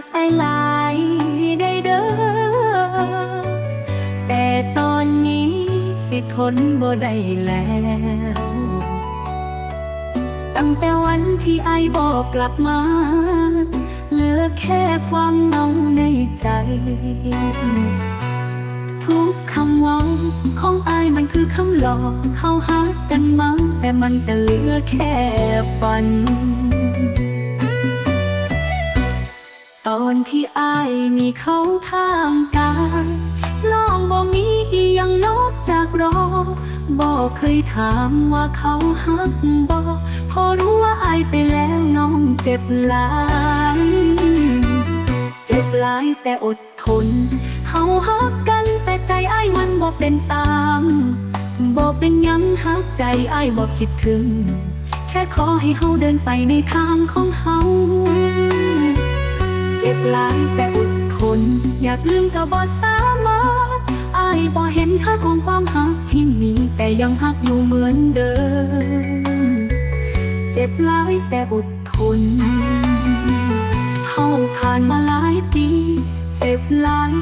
เคยหักไอหลายได้เด้อ แต่ตอนนี้สิทนบ่ได้แล้ว ตั้งแต่วันที่ไอบอกกลับมา เหลือแค่ความเหงาในใจ ทุกคำว่าของไอมันคือคำหลอกเข้าหักกันมา แต่มันก็เหลือแค่ฝัน ตอนที่อายมีเขาข้างกายลองบ่มีอีหยังนอกจากรอบอกเคยถามว่าเขาหักบ่พอรู้ว่าอายไปแล้วน้องเจ็บหลายเจ็บหลายแต่อดทนเฮาฮักกันแต่ใจอายมันบ่เป็นตามบ่เป็นยังฮักใจอายบ่คิดถึง แค่ขอให้เฮาเดินไปในทางของเฮา เจ็บหลายแต่อดทน อยากลืมก็บ่สามารถอ้ายบ่เห็นค่าของความฮักที่มีแต่ยังฮักอยู่เหมือนเดิม เจ็บหลายแต่อดทนเฮาผ่านมาหลายปี เจ็บหลาย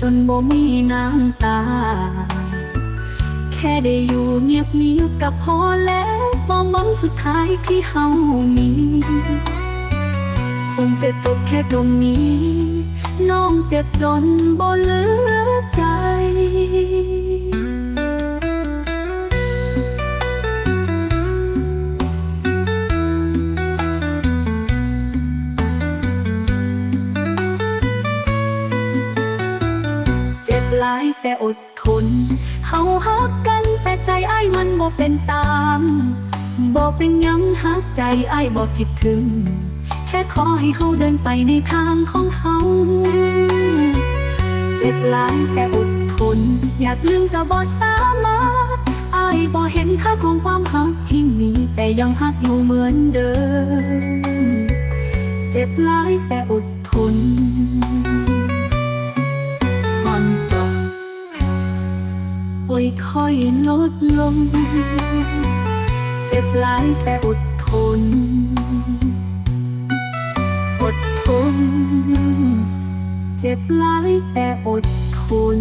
จนบ่มีน้ำตา แค่ได้อยู่เงียบเงียบกับพอแล้วมองมองสุดท้ายที่เฮามี ตรงนี้ น้องเจ็บจนบ่เหลือใจเจ็บหลายแต่อดทน เฮาฮักกันแต่ใจไอ้มันบ่เป็นตาม บ่เป็นยังฮักใจไอ้บ่คิดถึง แค่ขอให้เฮาเดินไปในทางของเฮาเจ็บหลายแต่อดทนอยากลืมก็บ่สามารถอายบ่เห็นค่าของความฮักที่มีแต่ยังฮักอยู่เหมือนเดิม เจ็บหลายแต่อดทนมันจะค่อยลดลง เจ็บหลายแต่อดทน เจ็บหลายแต่อดทน